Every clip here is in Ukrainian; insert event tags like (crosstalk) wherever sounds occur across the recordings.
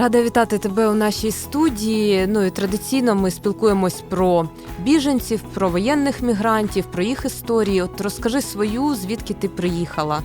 Рада вітати тебе у нашій студії. Ну і традиційно ми спілкуємось про біженців, про воєнних мігрантів, про їх історії. От розкажи свою, звідки ти приїхала.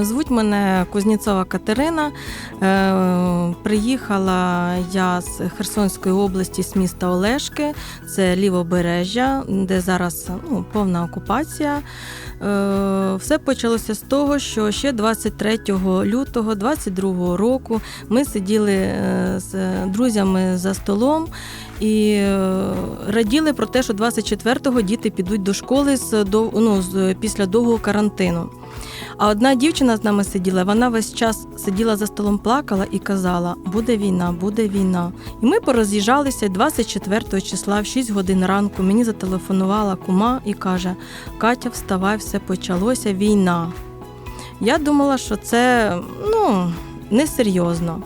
Звуть мене Кузніцова Катерина. Е, Приїхала я з Херсонської області, з міста Олешки, це лівобережжя, де зараз ну, повна окупація. Е, Все почалося з того, що ще 23 лютого 22 року ми сиділи е, з друзями за столом і е, раділи про те, що 24-го діти підуть до школи з, ну, після довгого карантину. А одна дівчина з нами сиділа, вона весь час сиділа за столом, плакала і казала: буде війна, буде війна. І ми пороз'їжджалися 24 числа в 6 годин ранку. Мені зателефонувала кума і каже: Катя, вставай, все почалося, війна. Я думала, що це ну, несерйозно.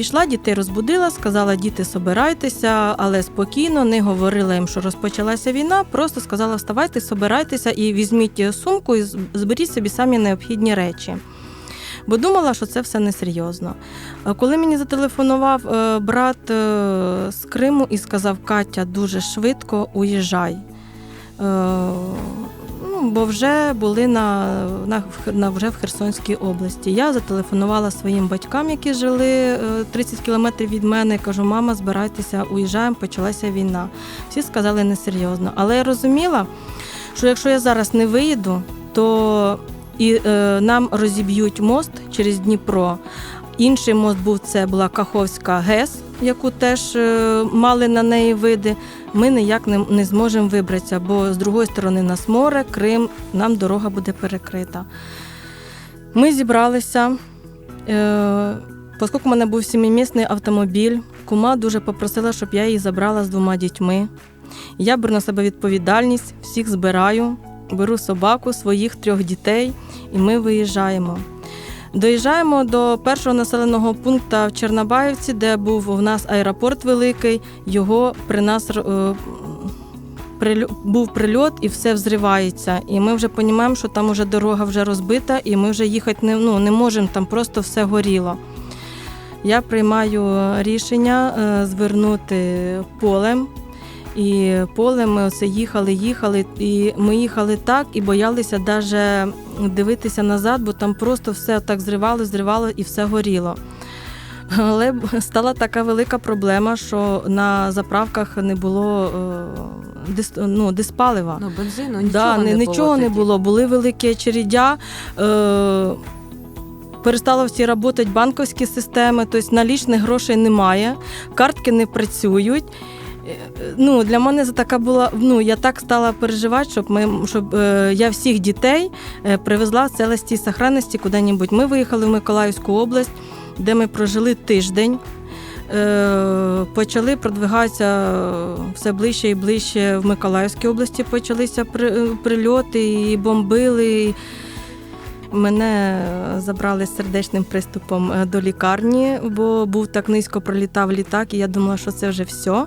Пішла, дітей розбудила, сказала, діти, собирайтеся, але спокійно, не говорила їм, що розпочалася війна. Просто сказала, вставайте, собирайтеся і візьміть сумку і зберіть собі самі необхідні речі. Бо думала, що це все несерйозно. Коли мені зателефонував е, брат е, з Криму і сказав, Катя, дуже швидко уїжджай. Е, бо вже були на, на, на вже в Херсонській області. Я зателефонувала своїм батькам, які жили е, 30 кілометрів від мене. Кажу, мама, збирайтеся, уїжджаємо, почалася війна. Всі сказали несерйозно. Але я розуміла, що якщо я зараз не виїду, то і е, нам розіб'ють мост через Дніпро. Інший мост був це була Каховська ГЕС, яку теж е, мали на неї види. Ми ніяк не, зможемо вибратися, бо з другої сторони нас море, Крим, нам дорога буде перекрита. Ми зібралися. Е, Оскільки в мене був сімимісний автомобіль, кума дуже попросила, щоб я її забрала з двома дітьми. Я беру на себе відповідальність, всіх збираю, беру собаку, своїх трьох дітей, і ми виїжджаємо. Доїжджаємо до першого населеного пункту в Чернобаївці, де був у нас аеропорт великий. Його при нас е, був прильот і все взривається. І ми вже розуміємо, що там вже дорога вже розбита, і ми вже їхати не, ну, не можемо, там просто все горіло. Я приймаю рішення е, звернути полем. І полем ми оце їхали, їхали, і ми їхали так і боялися навіть дивитися назад, бо там просто все так зривало, зривало і все горіло. Але стала така велика проблема, що на заправках не було е, дис, ну, диспалива. Ну, бензину, нічого Да, не, не, було. не було. Були великі очередя. Е, перестало всі працювати банківські системи, тобто налічних грошей немає, картки не працюють. Ну, для мене це така була. Ну, я так стала переживати, щоб ми щоб е, я всіх дітей е, привезла в целості і сохранності куди-небудь. Ми виїхали в Миколаївську область, де ми прожили тиждень. Е, Почали продвигатися все ближче і ближче в Миколаївській області. Почалися при- прильоти і бомбили. Мене забрали з сердечним приступом е, до лікарні, бо був так низько пролітав літак, і я думала, що це вже все.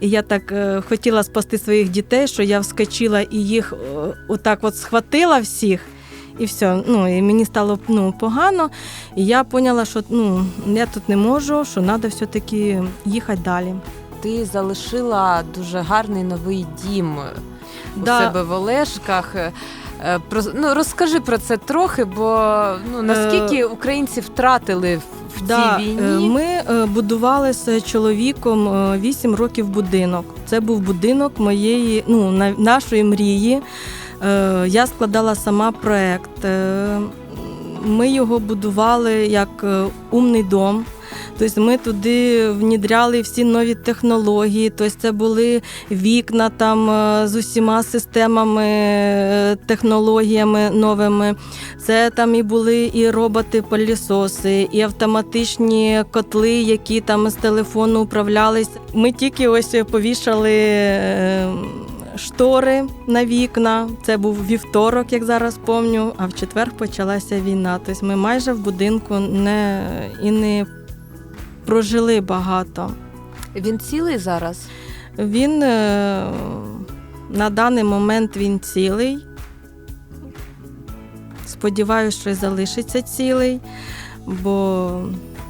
І я так е, хотіла спасти своїх дітей, що я вскочила і їх е, отак от схватила всіх. І все, ну і мені стало ну, погано. І я поняла, що ну, я тут не можу, що треба все-таки їхати далі. Ти залишила дуже гарний новий дім у себе в Олешках. Е, Про, ну, розкажи про це трохи, бо ну, наскільки українці втратили в, Да, цій е, війні? Ми е, будували з чоловіком е, 8 років будинок. Це був будинок моєї, ну, на- нашої мрії. Е, Я складала сама проект. Е, Ми його будували як е, умний дом. Тобто ми туди внідряли всі нові технології. Тобто це були вікна там е, з усіма системами, е, технологіями новими. Це там і були і роботи-пилісоси, і автоматичні котли, які там з телефону управлялись. Ми тільки ось повішали. е, Штори на вікна, це був вівторок, як зараз пам'ятаю, а в четвер почалася війна. Тобто ми майже в будинку не і не прожили багато. Він цілий зараз? Він е, на даний момент він цілий. Сподіваюсь, що залишиться цілий, бо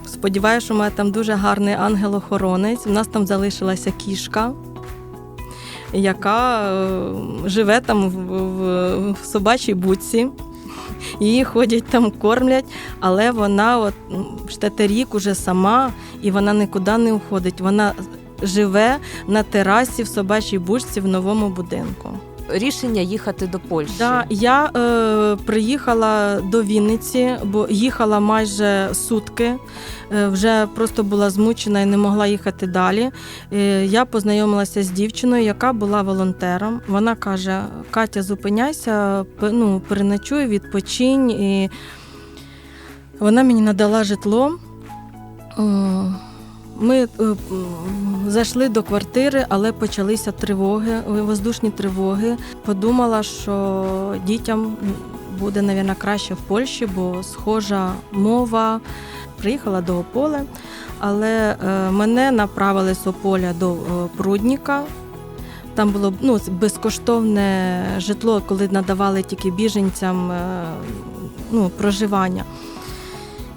Сподіваюся, що у мене там дуже гарний ангел-охоронець. У нас там залишилася кішка, яка е, живе там в, в, в собачій будці. Її ходять там, кормлять, але вона от штете рік уже сама і вона нікуди не уходить. Вона живе на терасі в собачій бушці в новому будинку. Рішення їхати до Польщі. Да, я е, приїхала до Вінниці, бо їхала майже сутки. Е, вже просто була змучена і не могла їхати далі. Е, я познайомилася з дівчиною, яка була волонтером. Вона каже: Катя, зупиняйся, ну, переночуй, відпочинь. І вона мені надала житло. Е, Ми зайшли до квартири, але почалися тривоги, воздушні тривоги. Подумала, що дітям буде, мабуть, краще в Польщі, бо схожа мова. Приїхала до Ополе, але е, мене направили з Ополя до е, Прудніка. Там було ну, безкоштовне житло, коли надавали тільки біженцям е, ну, проживання.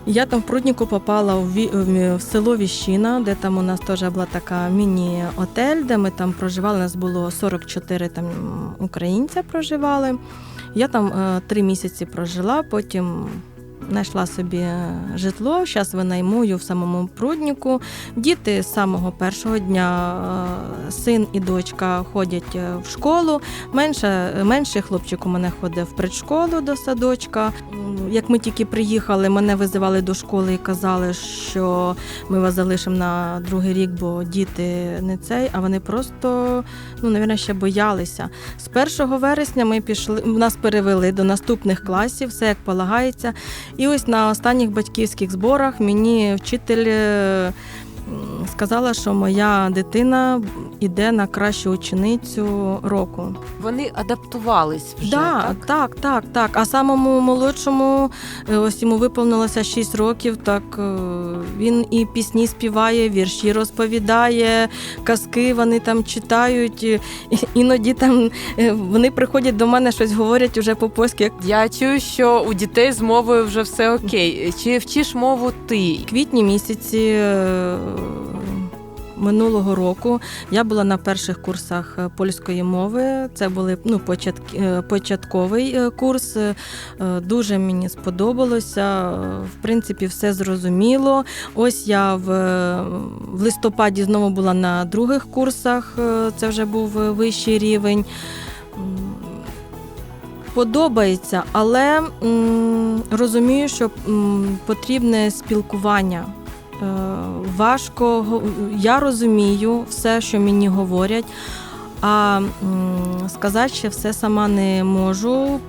Я там в Прудніку попала в, село Віщина, де там у нас теж була така міні-отель, де ми там проживали. У нас було 44 там українця проживали. Я там е, три місяці прожила, потім знайшла собі е, житло. Зараз винаймую в самому прудніку. Діти з самого першого дня, е, син і дочка ходять е, в школу. Менше, менший хлопчик у мене ходить в предшколу до садочка. Як ми тільки приїхали, мене визивали до школи і казали, що ми вас залишимо на другий рік, бо діти не цей, а вони просто, ну, навірно, ще боялися. З 1 вересня ми пішли, нас перевели до наступних класів, все як полагається. І ось на останніх батьківських зборах мені вчитель е, сказала, що моя дитина йде на кращу ученицю року. Вони адаптувались вже. Да, так? так, так, так. А самому молодшому, е, ось йому виповнилося 6 років. Так е, він і пісні співає, вірші розповідає, казки вони там читають. Іноді там е, вони приходять до мене, щось говорять уже по-польськи. Я чую, що у дітей з мовою вже все окей. Чи вчиш мову ти? В квітні місяці минулого року я була на перших курсах е, польської мови. Це були ну, е, початковий е, курс. Дуже мені сподобалося. В принципі, все зрозуміло. Ось я в, в листопаді знову була на других курсах. Це вже був вищий рівень. Подобається, але м, розумію, що м, потрібне спілкування. Е, важко, я розумію все, що мені говорять, а сказати ще все сама не можу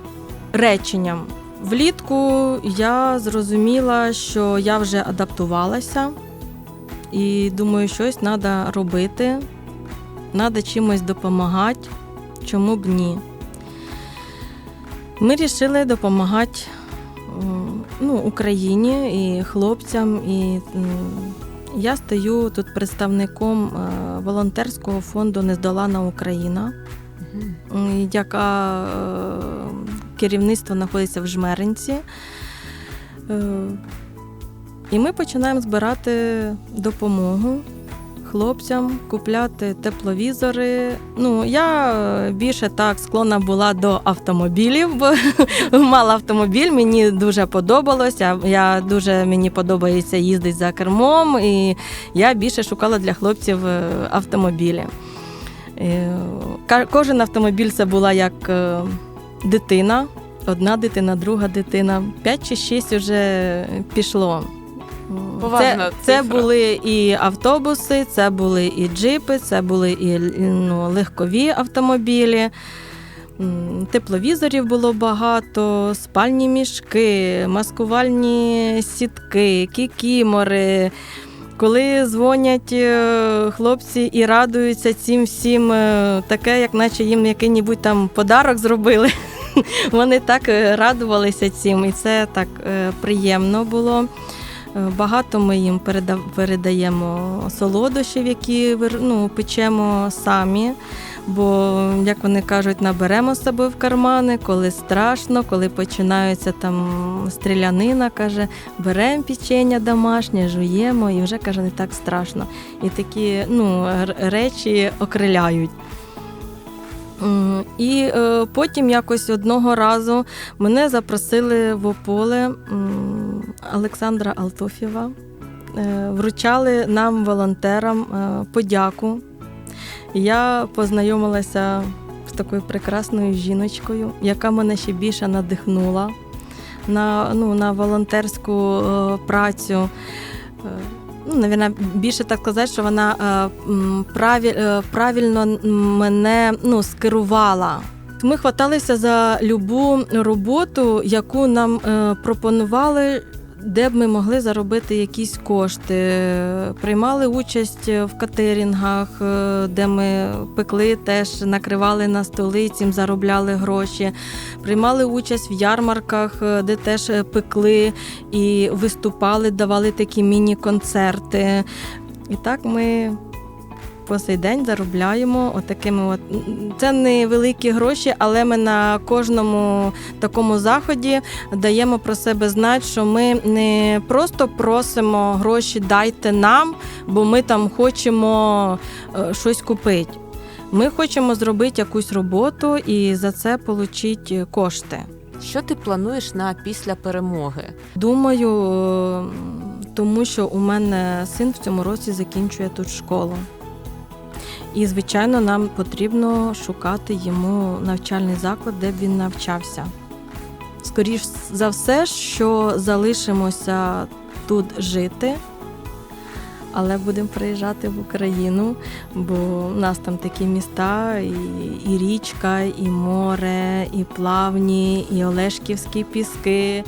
реченням. Влітку я зрозуміла, що я вже адаптувалася, і думаю, щось треба робити, треба чимось допомагати, чому б ні. Ми вирішили допомагати ну, Україні і хлопцям. І я стою тут представником е, волонтерського фонду Нездолана Україна, яка е, керівництво знаходиться в Жмеринці. Е, І ми починаємо збирати допомогу хлопцям, купляти тепловізори. Ну, я е, більше так склонна була до автомобілів, бо (laughs) мала автомобіль, мені дуже подобалося. Я дуже мені подобається їздити за кермом, і я більше шукала для хлопців е, автомобілі. Е, Кожен автомобіль це була як дитина, одна дитина, друга дитина. П'ять чи шість вже пішло. Поважна Це, це цифра. були і автобуси, це були і джипи, це були і ну, легкові автомобілі. Тепловізорів було багато, спальні мішки, маскувальні сітки, кікімори. Коли дзвонять е, хлопці і радуються цим всім, е, таке, як наче їм який-небудь там подарок зробили. (laughs) Вони так е, радувалися цим, і це так приємно було. Е, Багато ми їм переда- передаємо солодощів, які ну, печемо самі. Бо, як вони кажуть, наберемо з собою в кармани, коли страшно, коли починається там стрілянина, каже, беремо печення домашнє, жуємо, і вже каже, не так страшно. І такі ну, речі окриляють. І е, потім якось одного разу мене запросили в ополе Олександра Алтофєва. Е, Вручали нам, волонтерам, е, подяку. Я познайомилася з такою прекрасною жіночкою, яка мене ще більше надихнула на, ну, на волонтерську працю. Ну, навіть більше так сказати, що вона е, праві, е, правильно мене ну, скерувала. Ми хваталися за любу роботу, яку нам е, пропонували, де б ми могли заробити якісь кошти. Приймали участь в катерінгах, е, де ми пекли, теж накривали на столи, цим заробляли гроші. Приймали участь в ярмарках, е, де теж е, пекли і виступали, давали такі міні-концерти. І так ми по сей день заробляємо отакими от. Це не великі гроші, але ми на кожному такому заході даємо про себе знати, що ми не просто просимо гроші дайте нам, бо ми там хочемо е, щось купити. Ми хочемо зробити якусь роботу і за це отримати кошти. Що ти плануєш на після перемоги? Думаю, е, тому що у мене син в цьому році закінчує тут школу. І, звичайно, нам потрібно шукати йому навчальний заклад, де б він навчався. Скоріш за все, що залишимося тут жити, але будемо приїжджати в Україну, бо у нас там такі міста, і, і річка, і море, і плавні, і Олешківські піски.